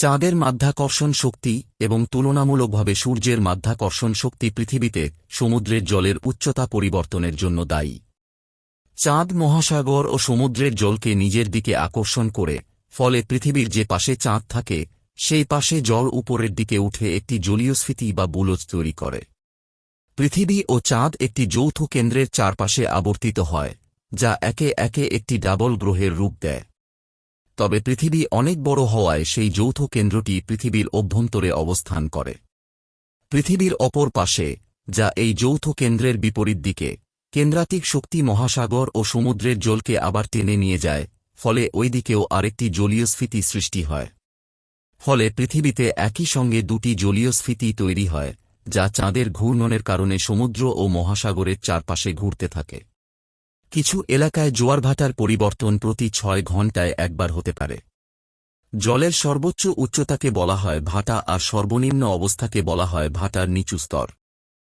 চাঁদের মাধ্যাকর্ষণ শক্তি এবং তুলনামূলকভাবে সূর্যের মাধ্যাকর্ষণ শক্তি পৃথিবীতে সমুদ্রের জলের উচ্চতা পরিবর্তনের জন্য দায়ী। চাঁদ মহাসাগর ও সমুদ্রের জলকে নিজের দিকে আকর্ষণ করে, ফলে পৃথিবীর যে পাশে চাঁদ থাকে, সেই পাশে জল উপরের দিকে উঠে একটি জলীয়স্ফীতি বা বুলজ তৈরি করে। পৃথিবী ও চাঁদ একটি যৌথ কেন্দ্রের চারপাশে আবর্তিত হয়, যা একে একে একটি ডাবল গ্রহের রূপ দেয়। তবে পৃথিবী অনেক বড় হওয়ায় সেই যৌথ কেন্দ্রটি পৃথিবীর অভ্যন্তরে অবস্থান করে। পৃথিবীর অপর পাশে, যা এই যৌথ কেন্দ্রের বিপরীত দিকে, কেন্দ্রাতিক শক্তি মহাসাগর ও সমুদ্রের জলকে আবার টেনে নিয়ে যায়, ফলে ওই দিকেও আরেকটি জলীয় স্ফীতি সৃষ্টি হয়। ফলে পৃথিবীতে একই সঙ্গে দুটি জলীয় স্ফীতি তৈরি হয়, যা চাঁদের ঘূর্ণনের কারণে সমুদ্র ও মহাসাগরের চারপাশে ঘুরতে থাকে। কিছু এলাকায় জোয়ারভাটার পরিবর্তন প্রতি ছয় ঘণ্টায় একবার হতে পারে। জলের সর্বোচ্চ উচ্চতাকে বলা হয় ভাটা আর সর্বনিম্ন অবস্থাকে বলা হয় ভাটার নিচু স্তর।